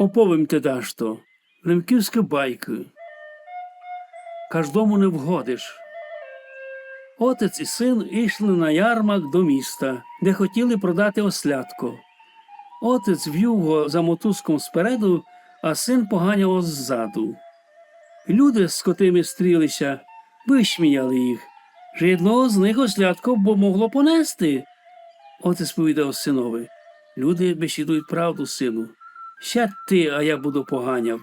Оповім те дашто, лемківська байка. Каждому не вгодиш. Отець і син йшли на ярмак до міста, де хотіли продати ослядко. Отець в'юв його за мотузком спереду, а син поганяв ззаду. Люди, з котими стрілися, вишміяли їх. Же з них ослядко бо могло понести. Отець повідав синові. Люди бесідують правду, сину. Сядь ти, а я буду поганяв.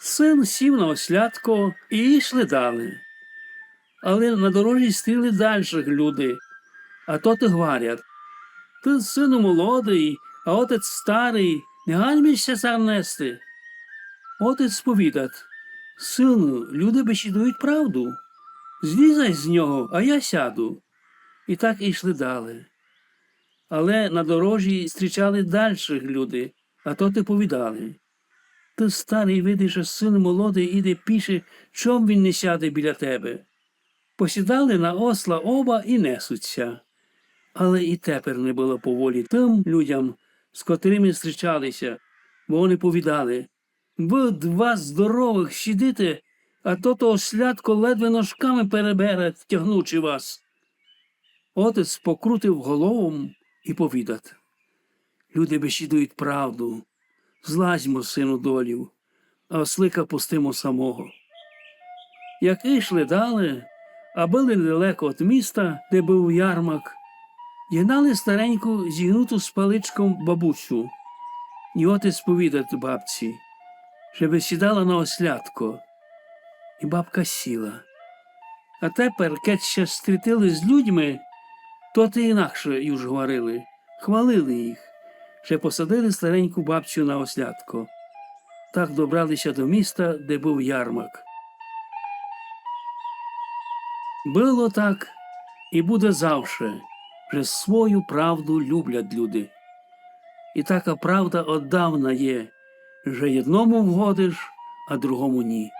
Син сів на ослядко і йшли далі. Але на дорожі стріли дальших люди, а то ти говорять. Ти сину молодий, а отець старий, не ганьбишся сам нести. Отець сповідать, сину, люди бесідують правду. Злізай з нього, а я сяду. І так і йшли далі. Але на дорожі зустрічали дальших люди, а то ти повідали. Ти старий видиш, що син молодий іде піше, чом він не сяде біля тебе. Посідали на осла оба і несуться. Але і тепер не було поволі тим людям, з котрими зустрічалися, бо вони повідали ви два здорових сидите, а то то ослядко ледве ножками перебере, тягнучи вас. Отець покрутив головом і повідать. Люди бесідують правду, злазьмо, сину долів, а ослика пустимо самого. Як ішли далі, а були недалеко від міста, де був ярмак, єднали стареньку зігнуту з паличком бабусю. І отець повідать бабці, щоб сідала на ослядко. І бабка сіла. А тепер, кеть ще стрітили з людьми, то ти інакше юж говорили, хвалили їх, ще посадили стареньку бабцю на ослядко. Так добралися до міста, де був ярмак. Було так і буде завше, вже свою правду люблять люди. І така правда оддавна є, вже одному вгодиш, а другому ні.